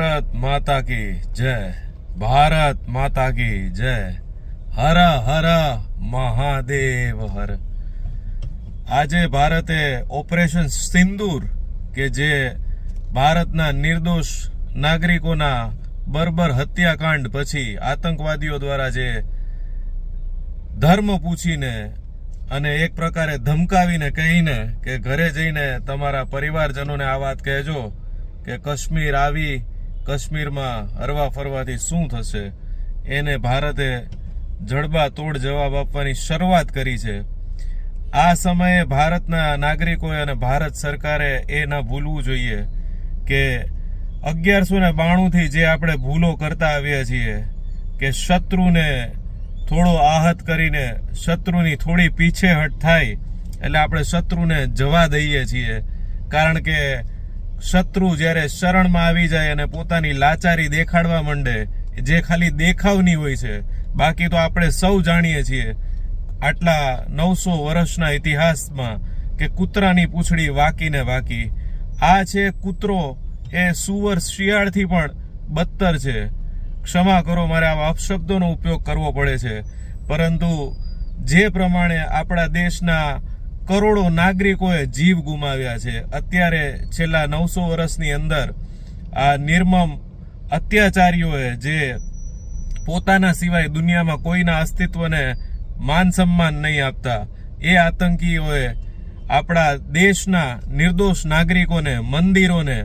ભારત માતા કી જય ભારત માતા કી જય હર હર મહાદેવ હર આજે ભારતે ઓપરેશન સિંદૂર કે જે ભારતના નિર્દોષ નાગરિકોના બર્બર હત્યાકાંડ પછી આતંકવાદીઓ દ્વારા જે ધર્મ પૂછીને અને એક પ્રકારે ધમકાવીને કહીને કે ઘરે જઈને તમારા પરિવારજનોને આ વાત કહેજો કે કાશ્મીર આવી કાશ્મીરમાં હરવા ફરવાથી શું થશે? એને ભારતે જડબા તોડ જવાબ આપવાની શરૂઆત કરી છે. આ સમયે ભારતના નાગરિકોએ અને ભારત સરકારે એ ન ભૂલવું જોઈએ કે અગિયારસો ને બાણુંથી જે આપણે ભૂલો કરતા આવ્યા છીએ કે શત્રુને થોડો આહત કરીને શત્રુની થોડી પીછેહટ થાય એટલે આપણે શત્રુને જવા દઈએ છીએ. કારણ કે શત્રુ જ્યારે શરણમાં આવી જાય અને પોતાની લાચારી દેખાડવા માંડે, જે ખાલી દેખાવની હોય છે, બાકી તો આપણે સૌ જાણીએ છીએ આટલા નવસો વર્ષના ઇતિહાસમાં કે કૂતરાની પૂંછડી વાકીને વાકી. આ છે કૂતરો, એ સુવર શિયાળથી પણ બદતર છે. ક્ષમા કરો, મારે આવા અપશબ્દોનો ઉપયોગ કરવો પડે છે. પરંતુ જે પ્રમાણે આપણા દેશના કરોડો નાગરિકોએ જીવ ગુમાવ્યા છે. અત્યારે છેલ્લા નવસો વર્ષની અંદર આ નિર્મમ અત્યાચારીઓએ જે પોતાના સિવાય દુનિયામાં કોઈના અસ્તિત્વને માન સન્માન નહીં આપતા, એ આતંકીઓએ આપણા દેશના નિર્દોષ નાગરિકોને, મંદિરોને,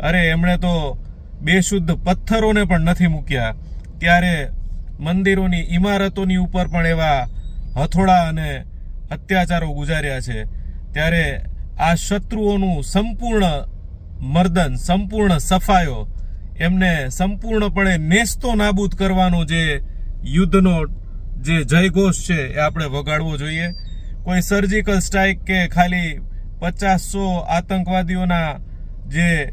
અરે એમણે તો બેશુદ્ધ પથ્થરોને પણ નથી મૂક્યા. ત્યારે મંદિરોની ઇમારતોની ઉપર પણ એવા હથોડા અને અત્યાચારો ગુજાર્યા છે, ત્યારે આ શત્રુઓનું સંપૂર્ણ મર્દન, સંપૂર્ણ સફાયો એમને સંપૂર્ણપણે નેસ્તો નાબૂદ કરવાનો જે યુદ્ધનો જે જયઘોષ છે એ આપણે વગાડવો જોઈએ. કોઈ સર્જિકલ સ્ટ્રાઇક કે ખાલી પચાસસો આતંકવાદીઓના જે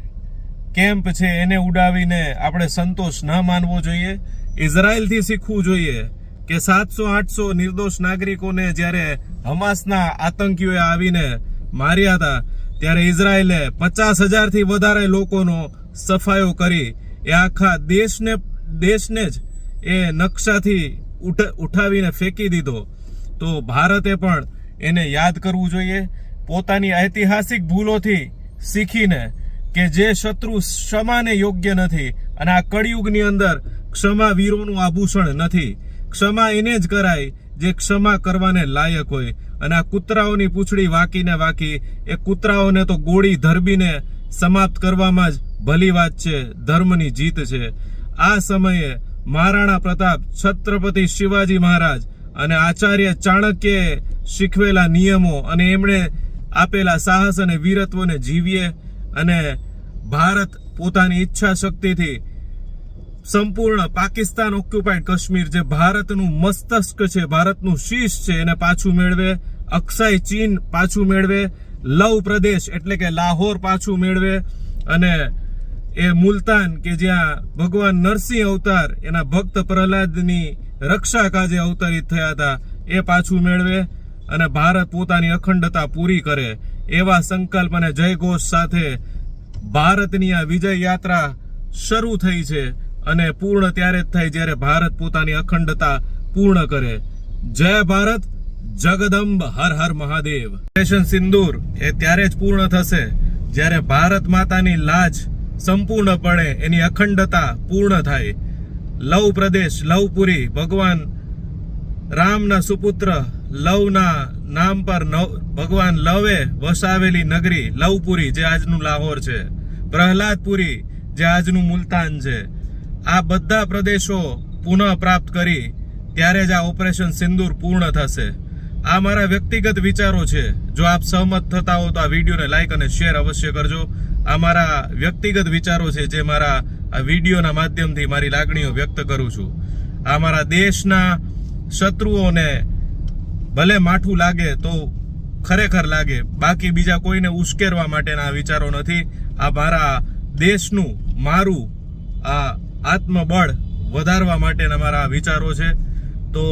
કેમ્પ છે એને ઉડાવીને આપણે સંતોષ ન માનવો જોઈએ. ઇઝરાયલથી શીખવું જોઈએ કે સાતસો, આઠસો નિર્દોષ નાગરિકોને જ્યારે હમાસના આતંકીઓએ આવીને માર્યા હતા, ત્યારે ઇઝરાયલે પચાસ હજારથી વધારે લોકોનો સફાયો કરી. એ આખા દેશને દેશને જ એ નકશાથી ઉઠ, ઉઠાવીને ફેંકી દીધો. તો ભારતે પણ એને યાદ કરવું જોઈએ. પોતાની ઐતિહાસિક ભૂલોથી શીખીને કે જે શત્રુ ક્ષમાને યોગ્ય નથી અને આ કળિયુગની અંદર ક્ષમા વીરોનું આભૂષણ નથી. ક્ષમા એને જ કરાય, જે ક્ષમા કરવાને લાયક હોય. અને આ કૂતરાઓની પૂંછડી વાકીને વાકી, એ કૂતરાઓને તો ગોળી ધરબીને સમાપ્ત કરવામાં જ ભલી વાત છે, ધર્મની જીત છે. આ સમયે મહારાણા પ્રતાપ, છત્રપતિ શિવાજી મહારાજ અને આચાર્ય ચાણક્યએ શીખવેલા નિયમો અને એમણે આપેલા સાહસ અને વીરત્વને જીવીએ અને ભારત પોતાની ઈચ્છા શક્તિથી સંપૂર્ણ પાકિસ્તાન ઓક્યુપાઈડ કાશ્મીર જે ભારતનું મસ્તક છે, ભારતનું શીશ છે, એને પાછું મેળવે અક્ષય ચીન, પાછું મેળવે લવ પ્રદેશ, એટલે કે લાહોર પાછું મેળવે અને એ મુલતાન કે જ્યાં ભગવાન નરસિંહ અવતાર, એના ભક્ત પ્રહલાદની રક્ષા કાજે અવતરિત થયા હતા, એ પાછું મેળવે અને ભારત પોતાની અખંડતા પૂરી કરે. એવા સંકલ્પ અને જયઘોષ સાથે ભારતની આ વિજય યાત્રા શરૂ થઈ છે. અને પૂર્ણ ત્યારે જ થાય જ્યારે ભારત પોતાની અખંડતા પૂર્ણ કરે. જય ભારત, જગદંબ, હર હર મહાદેવ. સ્ટેશન સિંદૂર, એ ત્યારે જ પૂર્ણ થશે. જ્યારે ભારત માતાની લાજ સંપૂર્ણપણે એની અખંડતા પૂર્ણ થાય. લવ પ્રદેશ લવપુરી ભગવાન રામના સુપુત્ર, લવના નામ પર નવ, ભગવાન લવે વસાવેલી નગરી, લવપુરી, જે આજનું લાહોર છે. પ્રહલાદપુરી, જે આજનું મુલતાન છે. આ બધા પ્રદેશો પુનઃ પ્રાપ્ત કરી ત્યારે જ આ ઓપરેશન સિંદૂર પૂર્ણ થશે. આ મારા વ્યક્તિગત વિચારો છે. જો આપ સહમત થતા હો તો આ વિડીયોને લાઈક અને શેર અવશ્ય કરજો. આ મારા વ્યક્તિગત વિચારો છે જે મારા આ વિડીયોના માધ્યમથી મારી લાગણીઓ વ્યક્ત કરું છું. આ મારા દેશના શત્રુઓને ભલે માઠું લાગે તો ખરેખર લાગે. બાકી બીજા કોઈને ઉશ્કેરવા માટેના આ વિચારો નથી. આ મારા દેશનું મારું આ આત્મબળ વધારવા માટેના મારા વિચારો છે. તો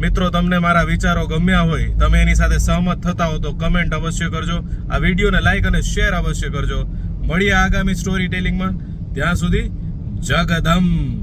મિત્રો, તમને મારા વિચારો ગમ્યા હોય, તમે એની સાથે સહમત થતા હો, તો કમેન્ટ અવશ્ય કરજો. આ વિડીયોને લાઈક અને શેર અવશ્ય કરજો. મળીએ આગામી સ્ટોરી ટેલિંગમાં ત્યાં સુધી જગદંબ.